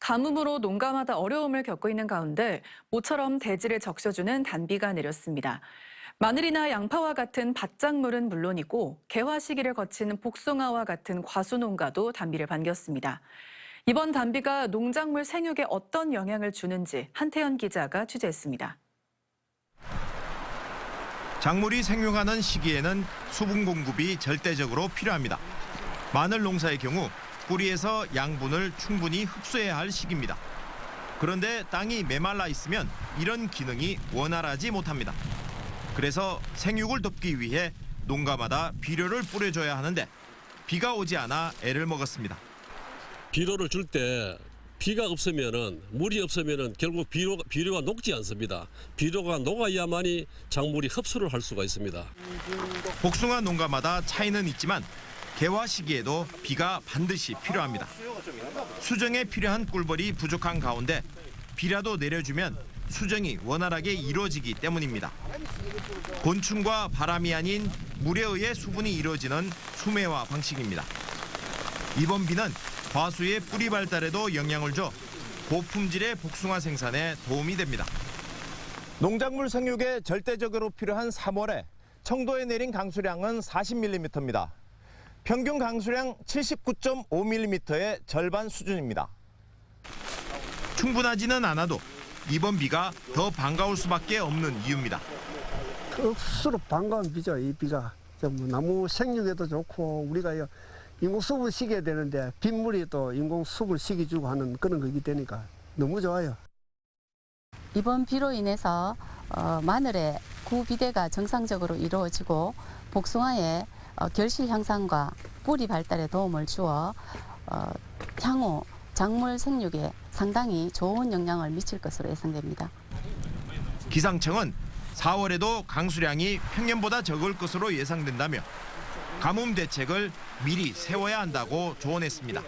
가뭄으로 농가마다 어려움을 겪고 있는 가운데 모처럼 대지를 적셔주는 단비가 내렸습니다. 마늘이나 양파와 같은 밭작물은 물론이고 개화 시기를 거치는 복숭아와 같은 과수 농가도 단비를 반겼습니다. 이번 단비가 농작물 생육에 어떤 영향을 주는지 한태현 기자가 취재했습니다. 작물이 생육하는 시기에는 수분 공급이 절대적으로 필요합니다. 마늘 농사의 경우 뿌리에서 양분을 충분히 흡수해야 할 시기입니다. 그런데 땅이 메말라 있으면 이런 기능이 원활하지 못합니다. 그래서 생육을 돕기 위해 농가마다 비료를 뿌려줘야 하는데 비가 오지 않아 애를 먹었습니다. 비료를 줄 때 비가 없으면은 물이 없으면은 결국 비료, 비료가 녹지 않습니다. 비료가 녹아야만이 작물이 흡수를 할 수가 있습니다. 복숭아 농가마다 차이는 있지만 개화 시기에도 비가 반드시 필요합니다. 수정에 필요한 꿀벌이 부족한 가운데 비라도 내려주면 수정이 원활하게 이루어지기 때문입니다. 곤충과 바람이 아닌 물에 의해 수분이 이루어지는 수매화 방식입니다. 이번 비는 과수의 뿌리 발달에도 영향을 줘 고품질의 복숭아 생산에 도움이 됩니다. 농작물 생육에 절대적으로 필요한 3월에 청도에 내린 강수량은 40mm입니다. 평균 강수량 79.5mm의 절반 수준입니다. 충분하지는 않아도 이번 비가 더 반가울 수밖에 없는 이유입니다. 억수로 반가운 비죠, 이 비가. 좀 나무 생육에도 좋고, 우리가 이 인공 수분 시켜야 되는데, 빗물이 또 인공 수분을 시켜주고 하는 그런 거기 되니까 너무 좋아요. 이번 비로 인해서 어, 마늘의 구비대가 정상적으로 이루어지고 복숭아의 어, 결실 향상과 뿌리 발달에 도움을 주어 어, 향후 작물 생육에 상당히 좋은 영향을 미칠 것으로 예상됩니다. 기상청은 4월에도 강수량이 평년보다 적을 것으로 예상된다며 가뭄 대책을 미리 세워야 한다고 조언했습니다.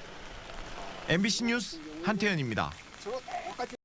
MBC 뉴스 한태현입니다.